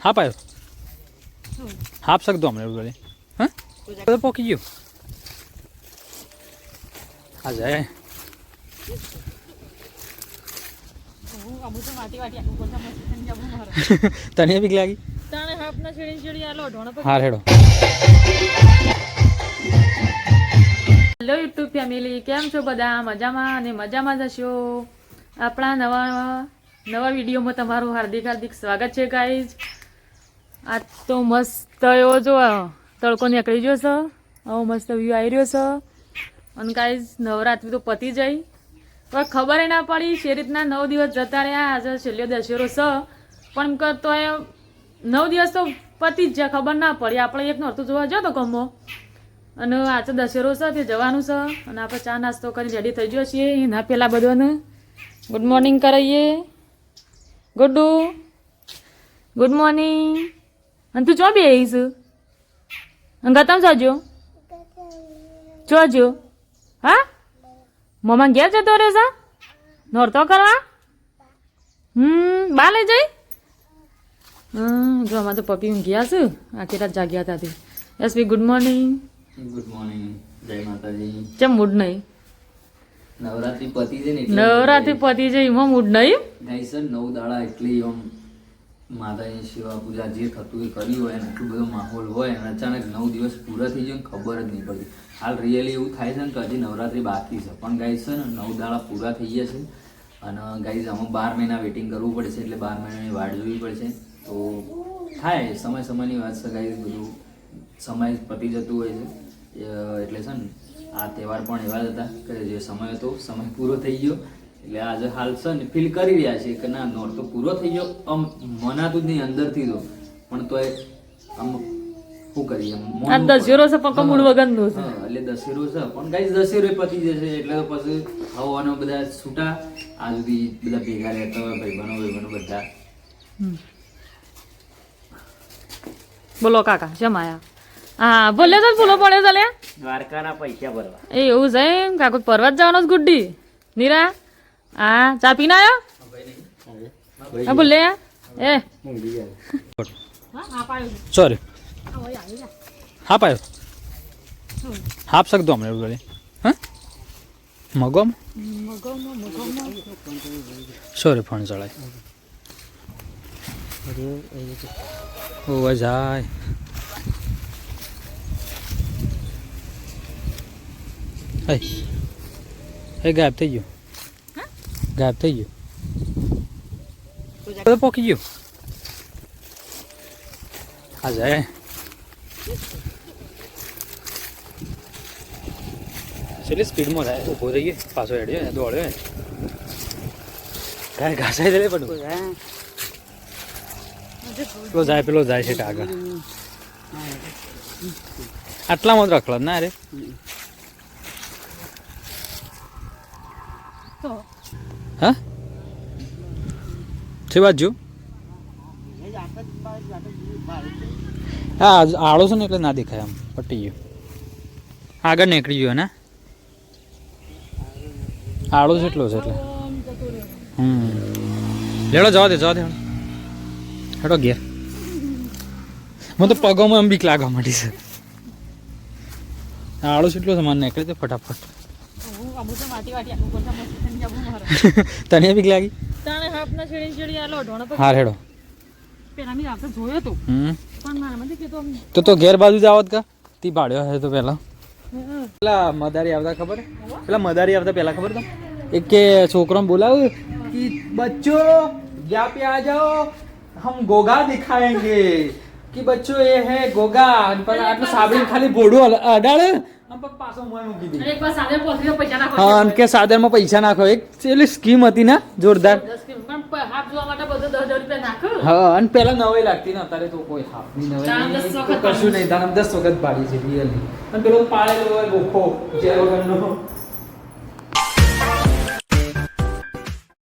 હાપ આવ્યો હાપ શકતો અમને એવું કરે હા પોકી ગયો હા જાય તને બીક લાગી તાણે હાપના છેડી છેડી આલો ઢોણા પર હાર હેડો હેલો યુટ્યુબ ફેમિલી કેમ છો બધા? મજામાં અને મજામાં જશો આપણા નવા નવા વિડીયોમાં તમારું હાર્દિક હાર્દિક સ્વાગત છે ગાઈઝ આજ તો મસ્ત એવો જો તડકો નીકળી ગયો છે. આવો મસ્ત વ્યૂ આવી રહ્યો છે. અને ગાઈઝ નવરાત્રી તો પતી જઈ. પણ ખબર ના પડી છે રીતના નવ દિવસ જતા રહ્યા, આજે છેલ્લો દશેરો છે. પણ એમ કરતો એ નવ દિવસ તો પતી જ જાય, ખબર ના પડી. આપણે એક નોરતું જોવા જાઓ તો ગમો. અને આજે દશેરો છે, તે જવાનું છે. અને આપણે ચા નાસ્તો કરી રેડી થઈ ગયો છીએ. એના પહેલાં બધાને ગુડ મોર્નિંગ કરાવીએ. ગુડ્ડુ ગુડ મોર્નિંગ અને તું ચો બે આવીશ ગતમ જાજો. જોજો. હા? મમ્મા ઘેર જતો રહેશે નોરતો કરવા? હમ બા લઈ જઈ? હમ જો અમારે તો પપ્પી ઊંઘ્યા છે. આખી રાત જાગ્યા હતા તે. યસ બી ગુડ મોર્નિંગ ગુડ મોર્નિંગ જય માતાજી. ચમ મૂડ નહીં? નવરાત્રી પતી છે ને નવરાત્રી પતી જાય એમાં મૂડ નહીં ગાઈસ નવ દાડા એટલે આમ માતાની સેવા પૂજા જે થતું એ કર્યું હોય ને એટલું બધો માહોલ હોય અને અચાનક નવ દિવસ પૂરા થઈ જાય ખબર જ નહીં પડતી. હાલ રિયલી એવું થાય છે ને કે હજી નવરાત્રી બાકી છે. પણ ગાઈસ છે ને નવ દાડા પૂરા થઈ ગયા છે અને ગાઈઝ આમાં બાર મહિના વેઇટિંગ કરવું પડશે એટલે બાર મહિનાની વાટ જોવી પડશે તો થાય સમય સમયની વાત છે ગાઈઝ બધું સમય પતી જતું હોય છે. એટલે છે ને આ તહેવાર પણ એવા જ હતા કે જે સમય હતો સમય પૂરો થઈ ગયો. એટલે આજે હાલ છે ને ફીલ કરી રહ્યા છે કે ના નોર તો પૂરો થઈ ગયો આમ મનાતું જ નહીં અંદરથી તો. પણ તોય આમ શું કરીએ. દશેરો છે પક્કા મૂડ વગરનું છે. એટલે દશેરો છે. પણ ગાઈસ દશેરો પતી જશે એટલે તો પછી હવાનો બધા છૂટા. આ સુધી બધા ભેગા રહેતા હોય ભાઈબંધો ભાઈબંધો બધા. બોલો કાકા જમાયા. હા બોલે તો બોલો પડે ચાલે દ્વારકાના પૈસા ભરવા. એ એવું છે એમ કાકુ પરવા જ જવાનો છે ગુડ્ડી? નીરા હા ચા પીને આવ્યો હા બોલે એ. સોરી હાપ આવ્યો હાપ શકતો હમણાં એવું હા? મગોમ? સોરી ફોન ચડાય. ઓ જાય. હે. હે ગાયબ થઈ ગયો. ગાયબ થઈ ગયો. પોકી ગયો. આ જાય. ચલી સ્પીડમાં થાય ઊભો થઈ ગયો પાછો હેડ્યો દોડ્યો ગાય ઘાસાઈ દે પણ. પેલો જાય પેલો જાય છે આગળ આટલામાં જ રખડત ના રે? હા? છે? બાજુ હા આળો છે ને એટલે ના દેખાય આમ, પટી ગયો. આગળ નીકળી ગયો ને? આળો છે એટલો છે એટલે. હમ. લેડો જવા દે જવા દે. હેડો. ગેર મને તો પગોમાં એમ બીક લાગવા માંડી છે. આળો એટલો છે, મને નીકળી તો ફટાફટ. તને બીક લાગી? તાણે હાપના છેડી છેડી આ લોઢોણો પર હા રેડો પેલા મી આપણે જોયો તો. પણ મારા મને કીધું તો તો ઘેર બાજુ જ આવત કા? તી ભાડ્યો હે તો પેલા પેલા મદારી આવતા ખબર? પેલા મદારી આવતા પેલા ખબર તો એક કે છોકરો બોલાવ કે બચ્ચો યા પે આ જાઓ હમ ગોગા દિખાએંગે કે બચ્ચો એ હે ગોગા. પર આટલું સાબરી ખાલી બોડું અડાડે. અને કે સાદરમાં પૈસા નાખો. એક પેલી સ્કીમ હતી ને જોરદાર. દસ કિલો પણ પ- હાફ જોવા માટે બધું દસ હજાર રૂપિયા નાખો. હા અને પેલા નવાઈ લાગતી ને અત્યારે તો કોઈ કશું નહીં દસ વખત પાડી છે રિયલી અને પેલો પાળેલો હોય ગોખો જે વગરનો.